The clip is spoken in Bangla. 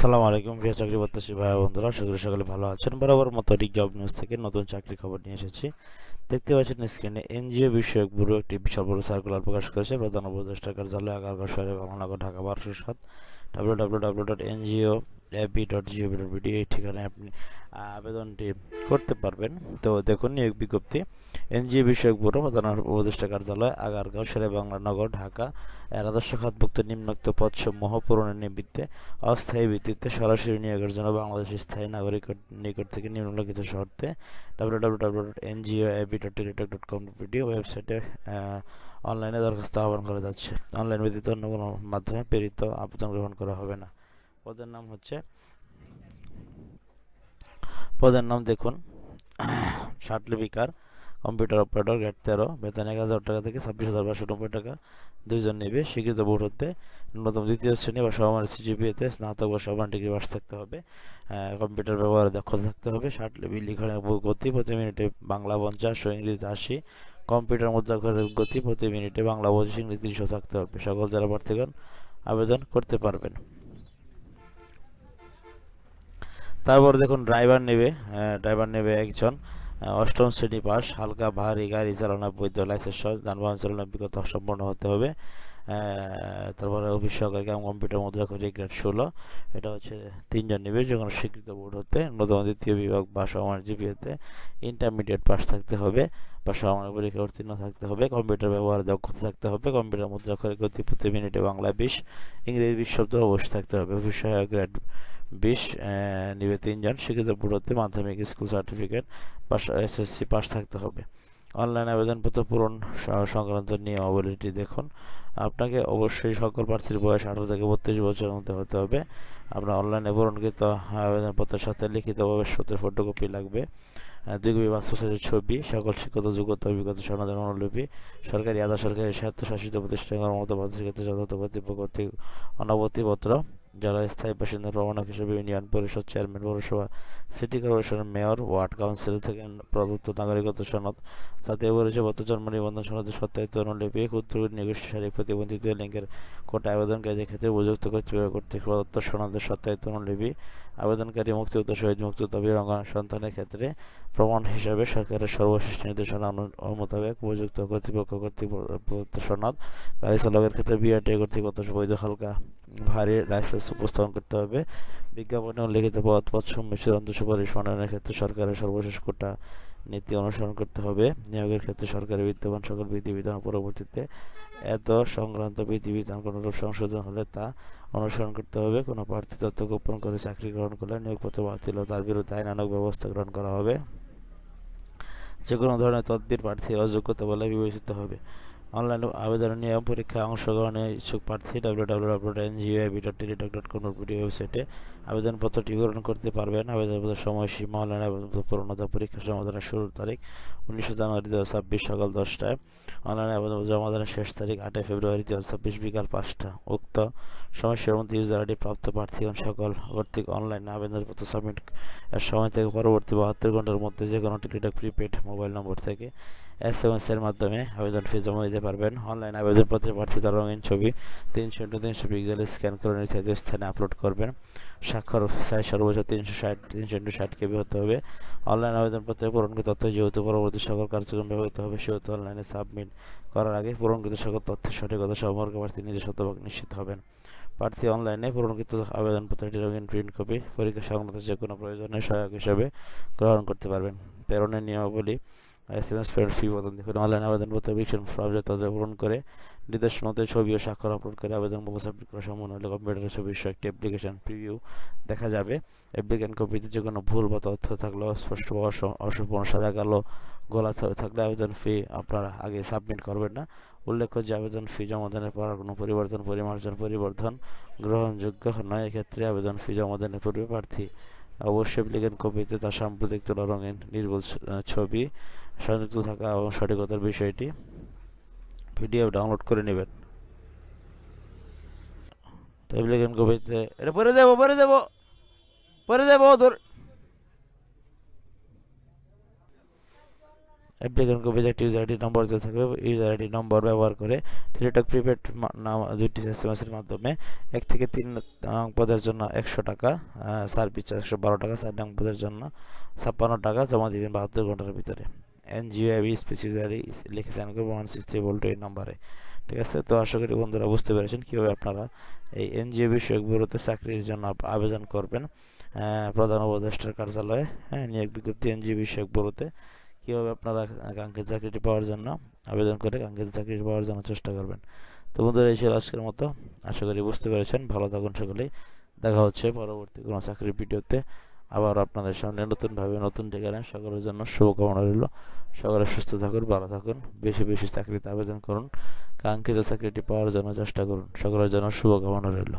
সালাম আলাইকুম প্রিয় চাকরি প্রত্যাশী ভাই বন্ধুরা সকলে সকলে ভালো আছেন। বরাবর মতো রিক জব নিউজ থেকে নতুন চাকরি খবর নিয়ে এসেছি। দেখতে পাচ্ছেন স্ক্রিনে এনজিও বিষয়ক ব্যুরো একটি বিশাল বড় সার্কুলার প্রকাশ করেছে। প্রধান উপদেষ্টা কার্যালয় আগারগাঁও শহরে বাংলানগর, ঢাকা, বারোশো সাত W W W dot NGO AP dot GOV dot BD এই ঠিকানায় আপনি আবেদনটি করতে পারবেন। তো দেখুন, নিয়োগ বিজ্ঞপ্তি। এনজিও বিষয়ক ব্যুরো, প্রধান উপদেষ্টা কার্যালয়, আগারগাঁও শেরে বাংলানগর ঢাকা। এর আদর্শ খাতভুক্ত নিম্নোক্ত পদসমূহ পূরণের নিমিত্তে অস্থায়ী ভিত্তিতে সরাসরি নিয়োগের জন্য বাংলাদেশের স্থায়ী নাগরিকের নিকট থেকে নিম্নলিখিত শর্তে W W W dot NGO AP dot Teletalk dot com ওয়েবসাইটে অনলাইনে দরখাস্ত আহ্বান করা যাচ্ছে। অনলাইন ব্যতীত অন্য কোনো মাধ্যমে প্রেরিত আবেদন গ্রহণ করা হবে না। পদের নাম হচ্ছে, পদের নাম দেখুন ষাট লিপিকার কম্পিউটার অপারেটর গ্রেড তেরো, বেতন এক হাজার টাকা থেকে ছাব্বিশ হাজার পাঁচশো নব্বই টাকা, দুইজন নেবে, স্বীকৃত বোর্ড হতে ন্যূনতম দ্বিতীয় শ্রেণি বা সমান সিজিপিএতে স্নাতক বা সমান ডিগ্রি পাস থাকতে হবে। কম্পিউটার ব্যবহারে দক্ষতা থাকতে হবে ষাট লিপি লিখনের গতি প্রতি মিনিটে বাংলা পঞ্চাশ ও ইংরেজি আশি কম্পিউটার মুদ্রাক্ষরের গতি প্রতি মিনিটে বাংলা পঁচিশ ইংরেজি তিনশো থাকতে হবে। সকল যারা প্রার্থীগণ আবেদন করতে পারবেন। তারপর দেখুন ড্রাইভার নেবে ড্রাইভার নেবে একজন অষ্টম শ্রেণি পাস, হালকা ভারী গাড়ি চালানো বৈধ লাইসেন্স যানবাহন চালানোর বিগত সম্পন্ন হতে হবে। তারপরে অফিস সহকারী কাম কম্পিউটার মুদ্রা করে গ্রেড ষোলো। এটা হচ্ছে তিনজন নেবে যে কোনো স্বীকৃত বোর্ড হতে, নতুন দ্বিতীয় বিভাগ বা সমান জিপিএতে ইন্টারমিডিয়েট পাস থাকতে হবে বা সমান পরীক্ষা উত্তীর্ণ থাকতে হবে, কম্পিউটার ব্যবহারে দক্ষতা থাকতে হবে, কম্পিউটার মুদ্রা করে গতি প্রতি মিনিটে বাংলা বিশ, ইংরেজি বিশ শব্দ অবশ্যই থাকতে হবে। অফিস সহায়ক গ্রেড বিশ নিবে তিনজন, স্বীকৃত বোর্ড হতে মাধ্যমিক school certificate pass SSC pass থাকতে হবে। অনলাইন আবেদনপত্র পূরণ সংক্রান্ত নিয়মাবলীটি দেখুন। আপনাকে অবশ্যই সকল প্রার্থীর বয়স আঠারো থেকে বত্রিশ বছরের মধ্যে হতে হবে। আপনার অনলাইনে পূরণকৃত আবেদনপত্রের সাথে লিখিত প্রবেশপত্রের ফটোকপি লাগবে। দুই কপি বাস্তব ছবি, সকল শিক্ষত, যোগ্যতা, অভিজ্ঞতা সনদের অনুলিপি সরকারি, আধা সরকারি, স্বায়ত্তশাসিত প্রতিষ্ঠান কর্মরত ক্ষেত্রে যথাযথ কর্তৃপক্ষ কর্তৃক অনবতিপত্র যারা স্থায়ী বাসিন্দা প্রমাণক হিসেবে ইউনিয়ন পরিষদ চেয়ারম্যান পৌরসভা, সিটি কর্পোরেশনের মেয়র, ওয়ার্ড কাউন্সিল থেকে প্রদত্ত নাগরিকত্ব সনদ, জাতীয় পরিচয়পত্র, জন্ম নিবন্ধন সনদের সত্যায়িত অনুলিপি ক্ষুদ্র নিগোষ্ঠী শারীরিক প্রতিবন্ধিত লিঙ্গের কোটা আবেদনকারীদের ক্ষেত্রে উপযুক্ত কর্তৃপক্ষ কর্তৃক প্রদত্ত সনদের সত্যায়িত অনুলিপি আবেদনকারী মুক্তিযুদ্ধ, শহীদ মুক্তিযুদ্ধ বীরাঙ্গনা সন্তানের ক্ষেত্রে প্রমাণ হিসাবে সরকারের সর্বশেষ নির্দেশনা মোতাবেক উপযুক্ত কর্তৃপক্ষ কর্তৃক প্রদত্ত সনদ, গাড়ি চালকের ক্ষেত্রে বিআরটি কর্তৃক বৈধ হালকা। ভারী লাইসেন্স উপস্থাপন করতে হবে। বিজ্ঞাপনে উল্লেখিত পদ পদ চূড়ান্ত সুপারিশ মনোনয়নের ক্ষেত্রে সরকারের সর্বশেষ কোটা নীতি অনুসরণ করতে হবে। নিয়োগের ক্ষেত্রে সরকারের বিদ্যমান সকল বিধিবিধান পরবর্তীতে এত সংক্রান্ত বিধিবিধান কোনোরূপ সংশোধন হলে তা অনুসরণ করতে হবে। কোনো প্রার্থী তথ্য গোপন করে চাকরি গ্রহণ করলে নিয়োগপত্র বাতিল ও তার বিরুদ্ধে আইনানুগ ব্যবস্থা গ্রহণ করা হবে। যে কোনো ধরনের তদবির প্রার্থীর অযোগ্যতা বলে বিবেচিত হবে। অনলাইন আবেদন নিয়ম পরীক্ষায় অংশগ্রহণে ইচ্ছুক প্রার্থী W W dot NGOIB dot Teletalk dot com ওয়েবসাইটে আবেদনপত্রটি পূরণ করতে পারবেন। আবেদনপত্রের সময়সীমা, অনলাইন আবেদনপত্র পূরণতা, পরীক্ষা সমাধানের শুরুর তারিখ উনিশে জানুয়ারি দু ছাব্বিশ সকাল দশটায় অনলাইন আবেদন জমাদানের শেষ তারিখ আটই ফেব্রুয়ারি দু ছাব্বিশ বিকাল পাঁচটা। উক্ত সমস্যার মধ্যে ইউজার আইডি প্রাপ্ত প্রার্থীগণ সকল কর্তৃক অনলাইন আবেদনপত্র সাবমিট এর সময় থেকে পরবর্তী বাহাত্তর ঘণ্টার মধ্যে যে কোনো টেলিটক প্রিপেড মোবাইল নম্বর থেকে এস এম এস এর মাধ্যমে আবেদন ফি জমা দিতে পারবেন। অনলাইন আবেদনপত্রে প্রার্থী তার রঙিন ছবি তিনশো ইন্টু তিনশো পিক্সেলে স্ক্যান করে নির্ধারিত স্থানে আপলোড করবেন। স্বাক্ষর সাইজ সর্বোচ্চ তিনশো ষাট, তিনশো ইন্টু ষাট কেবি হতে হবে। অনলাইন আবেদনপত্রে পূরণকৃত তথ্য যেহেতু পরবর্তী সকল কার্যক্রম ব্যবহৃত হবে, সেহেতু অনলাইনে সাবমিট করার আগে পূরণকৃত সকল তথ্যের সঠিকতা সম্পর্কে প্রার্থী নিজে শতভাগ নিশ্চিত হবেন। প্রার্থী অনলাইনে পূরণকৃত আবেদনপত্রটি রঙিন প্রিন্ট কপি পরীক্ষা সংক্রান্ত যে কোনো প্রয়োজনে সহায়ক হিসেবে গ্রহণ করতে পারবেন। প্রেরণের নিয়মাবলী এস এম এস ফি বদল দেখুন অনলাইন আবেদনপত্র বিক্রম ফর্ম যথাযথ পূরণ করে নির্দেশনাতে ছবি ও স্বাক্ষর আপলোড করে আবেদনপত্র সাবমিট করা সম্পূর্ণ হলে কম্পিউটারের ছবি একটি অ্যাপ্লিকেশন প্রিভিউ দেখা যাবে। অ্যাপ্লিকেন্ট কপিতে যে কোনো ভুল বা তথ্য থাকলে অস্পষ্ট বা অসম্পূর্ণ, সাদা, কালো, গলা থাকলে আবেদন ফি আপনারা আগে সাবমিট করবেন না। উল্লেখ্য যে আবেদন ফি জমাদানের পর কোনো পরিবর্তন, পরিমার্জন, পরিবর্ধন গ্রহণযোগ্য নয়। এক্ষেত্রে আবেদন ফি জমাদানের পূর্বে প্রার্থী অবশ্যই অ্যাপ্লিকেন্ট কপিতে তার সাম্প্রতিক তোলা রঙিন, নির্ভুল ছবি সংযুক্ত থাকা এবং সঠিকতার বিষয়টি পিডিএফ ডাউনলোড করে নেবেন। অ্যাপ্লিকেন্ট কপিতে এটা পরে দেবো পরে দেবো পরে দেবো তোর অ্যাপ্লিকেন্ট কপি একটি ইউজার আইডি নম্বর দেওয়া থাকবে। ইউজার আইডি নম্বর ব্যবহার করে টেলিটক প্রিপেড নাম, দুইটি এস এম মাধ্যমে এক থেকে তিন পদের জন্য একশো টাকা সার্ভিস একশো বারো টাকা, চার নং পদের জন্য ছাপ্পান্ন টাকা জমা দিবেন বাহাত্তর ঘণ্টার ভিতরে। এনজিও স্পেসিফিকারি লিখে সাইন করবেন ওয়ান সিক্সটি বলটু এই নাম্বারে ঠিক আছে? তো আশা করি বন্ধুরা বুঝতে পেরেছেন কীভাবে আপনারা এই এনজিও বিষয়ক ব্যুরোতে চাকরির জন্য আবেদন করবেন প্রধান উপদেষ্টার কার্যালয়ে হ্যাঁ নিয়োগ বিজ্ঞপ্তি এনজিও বিষয়ক ব্যুরোতে কীভাবে আপনারা কাঙ্ক্ষিত চাকরিটি পাওয়ার জন্য আবেদন করে কাঙ্ক্ষিত চাকরিটি পাওয়ার জন্য চেষ্টা করবেন। তো বন্ধুরা, এই ছিল আজকের মতো। আশা করি বুঝতে পেরেছেন। ভালো থাকুন সকলেই। দেখা হচ্ছে পরবর্তী কোনো চাকরির ভিডিওতে। আবার আপনাদের সামনে নতুনভাবে নতুন ঠিকানায় সকলের জন্য শুভকামনা রইল। সকলে সুস্থ থাকুন, ভালো থাকুন, বেশি বেশি চাকরিতে আবেদন করুন। কাঙ্ক্ষিত চাকরিটি পাওয়ার জন্য চেষ্টা করুন। সকলের জন্য শুভকামনা রইল।